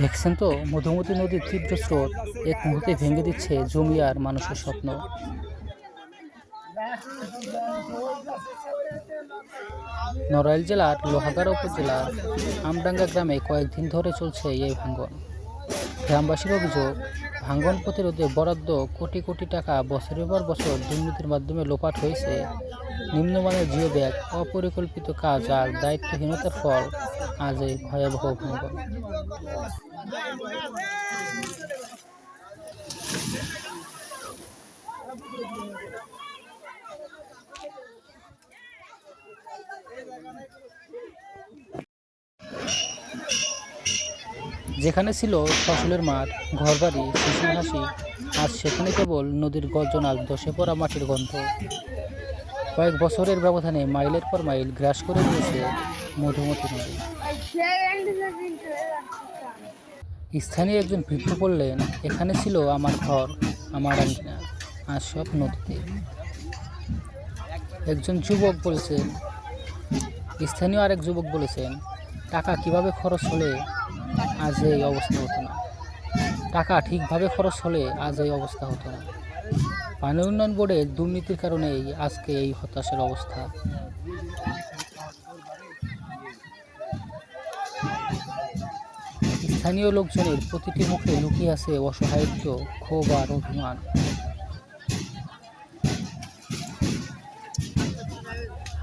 দেখছেন তো, মধুমতি নদীর তীব্র স্রোত, এক মুহূর্তে ভেঙে দিচ্ছে জমি আর মানুষের স্বপ্ন। নড়াইল জেলার লোহাগাড়া উপজেলার আমডাঙ্গা গ্রামে কয়েকদিন ধরে চলছে এই ভাঙ্গন গ্রামবাসীর অভিযোগ ভাঙ্গন প্রতিরোধে বরাদ্দ কোটি কোটি টাকা বছরের পর বছর দুর্নীতির মাধ্যমে লোপাট হয়েছে। নিম্নমানের জিও ব্যাগ, অপরিকল্পিত কাজ আর দায়িত্বহীনতার ফল আজ এই ভয়াবহ ভাঙ্গন যেখানে ছিল ফসলের মাঠ, ঘরবাড়ি শিশুর হাসি আজ সেখানে কেবল নদীর গর্জন আর দশে পড়া মাটির গন্ধ। কয়েক বছরের ব্যবধানে মাইলের পর মাইল গ্রাস করে নিয়েছে মধুমতি নদী। স্থানীয় একজন বৃদ্ধ বললেন, এখানে ছিল আমার ঘর, আমার আঙ্গিনা আর সব নদীতে। একজন যুবক বলেছেন, স্থানীয় আরেক যুবক বলেছেন, টাকা কীভাবে খরচ হলে আজ এই অবস্থা হতো না। টাকা ঠিকভাবে খরচ হলে আজ এই অবস্থা হতো না। পানি উন্নয়ন বোর্ডের দুর্নীতির কারণেই আজকে এই হতাশার অবস্থা। স্থানীয় লোকজনের প্রতিটি মুখে লুকিয়ে আছে অসহায়ত্ব, ক্ষোভ আর অভিমান।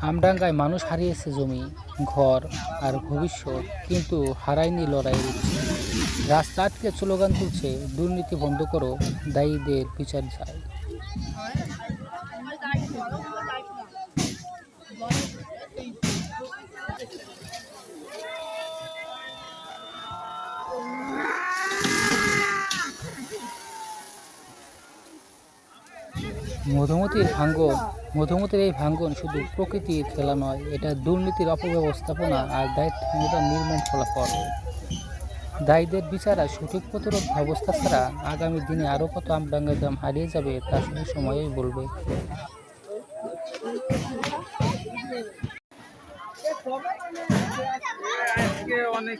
আমডাঙ্গায় মানুষ হারিয়েছে জমি। ঘর আর ভবিষ্যৎ কিন্তু হারায়নি লড়াইয়ের রাস্তা আটকে স্লোগান তুলছে, দুর্নীতি বন্ধ করো, দায়ীদের বিচার চাই। মধুমতির ভাঙ্গন মধুমতির এই ভাঙ্গন শুধু প্রকৃতির খেলা নয়, এটা দুর্নীতির অপব্যবস্থাপনা আর দায়িত্বহীনতার নির্মম ফলাফল। দায়ীদের বিচার সঠিক প্রতিরোধ ব্যবস্থা ছাড়া আগামী দিনে আরও কত আমডাঙ্গা দাম হারিয়ে যাবে তা শুধু সময়ই বলবে। অনেক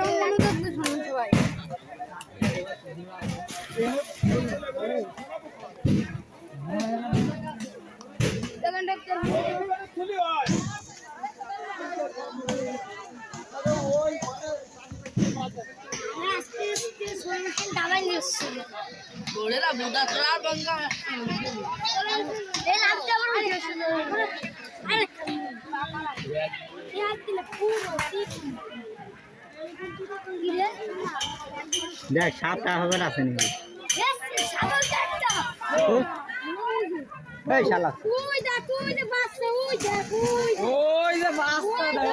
দেখ সাতটা হবে না আছে এই শালা। ওই দা তুই দে বাচ্চা ওই দা ওই ওই যে বাস্তা দে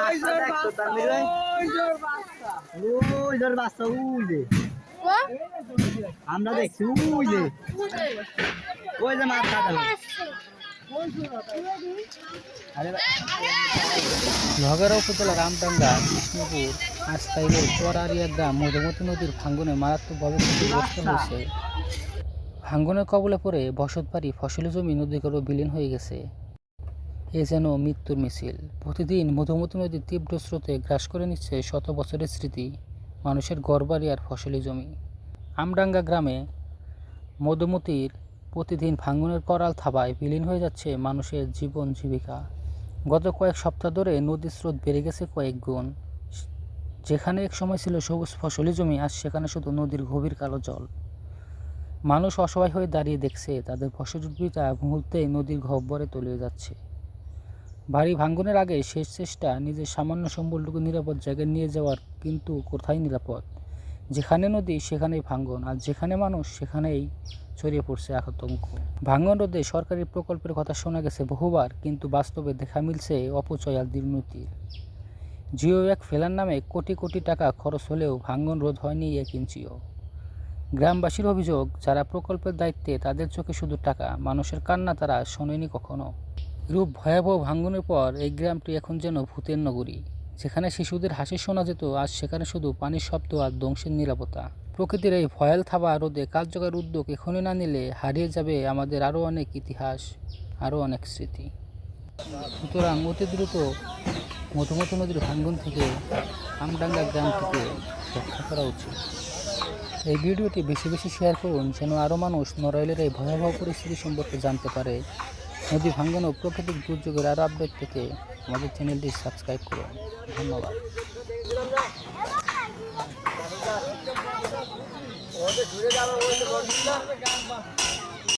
ওই যে বাস্তা ওই যে বাস্তা ওই যে বাস্তা ওই যে। আমরা দেখছি ওই যে। ওই যে মাছ কাটা নগর উপজেলার রামডাঙ্গা কৃষ্ণপুর আস্তাইলের চরারিয়া গ্রাম মধুমতি নদীর ভাঙ্গনে মারাত্মকভাবে ক্ষতিগ্রস্ত হয়েছে। ভাঙ্গনের কবলে পড়ে বসতবাড়ি ফসলি জমি নদীগর্ভ বিলীন হয়ে গেছে। এ যেন মৃত্যুর মিছিল। প্রতিদিন মধুমতি নদীর তীব্র স্রোতে গ্রাস করে নিচ্ছে শত বছরের স্মৃতি, মানুষের ঘরবাড়ি আর ফসলি জমি। আমডাঙ্গা গ্রামে মধুমতির প্রতিদিন ভাঙ্গনের করাল থাবায় বিলীন হয়ে যাচ্ছে মানুষের জীবন জীবিকা। গত কয়েক সপ্তাহ ধরে নদীর স্রোত বেড়ে গেছে কয়েক গুণ। যেখানে এক সময় ছিল সবুজ ফসলি জমি, আজ সেখানে শুধু নদীর গভীর কালো জল। মানুষ অসহায় হয়ে দাঁড়িয়ে দেখছে, তাদের ফসল জমিটা মুহূর্তেই নদীর গহ্বরে তলিয়ে যাচ্ছে। বাড়ি ভাঙ্গনের আগে শেষ চেষ্টা নিজের সামান্য সম্বলটুকু নিরাপদ জায়গায় নিয়ে যাওয়ার, কিন্তু কোথায় নিরাপদ? যেখানে নদী, সেখানেই ভাঙ্গন আর যেখানে মানুষ, সেখানেই ছড়িয়ে পড়ছে আতঙ্ক ভাঙ্গন রোধে সরকারি প্রকল্পের কথা শোনা গেছে বহুবার, কিন্তু বাস্তবে দেখা মিলছে অপচয় আর দুর্নীতির। জিও এক ফেলার নামে কোটি কোটি টাকা খরচ হলেও ভাঙ্গন রোধ হয়নি এক ইঞ্চিও গ্রামবাসীর অভিযোগ, যারা প্রকল্পের দায়িত্বে তাদের চোখে শুধু টাকা, মানুষের কান্না তারা শোনেনি কখনো। রূপ ভয়াবহ ভাঙ্গনের পর এই গ্রামটি এখন যেন ভূতের নগরী, যেখানে শিশুদের হাসি শোনা যেত, আজ সেখানে শুধু পানির শব্দ আর ধ্বংসের নিরাপত্তা। প্রকৃতির এই ভয়াল থাবা রোদে কার্যকর উদ্যোগ এখনই না নিলে হারিয়ে যাবে আমাদের আরও অনেক ইতিহাস, আরও অনেক স্মৃতি। সুতরাং অতি দ্রুত মধুমতি নদীর ভাঙ্গন থেকে আমডাঙ্গা গ্রামটিকে রক্ষা করা উচিত। এই ভিডিওটি বেশি বেশি শেয়ার করুন যেন আরও মানুষ নড়াইলের এই ভয়াবহ পরিস্থিতি সম্পর্কে জানতে পারে। নদী ভাঙ্গন ও প্রাকৃতিক দুর্যোগের আরও আপডেট পেতে আমাদের চ্যানেলটি সাবস্ক্রাইব করুন। ধন্যবাদ। ঘুরে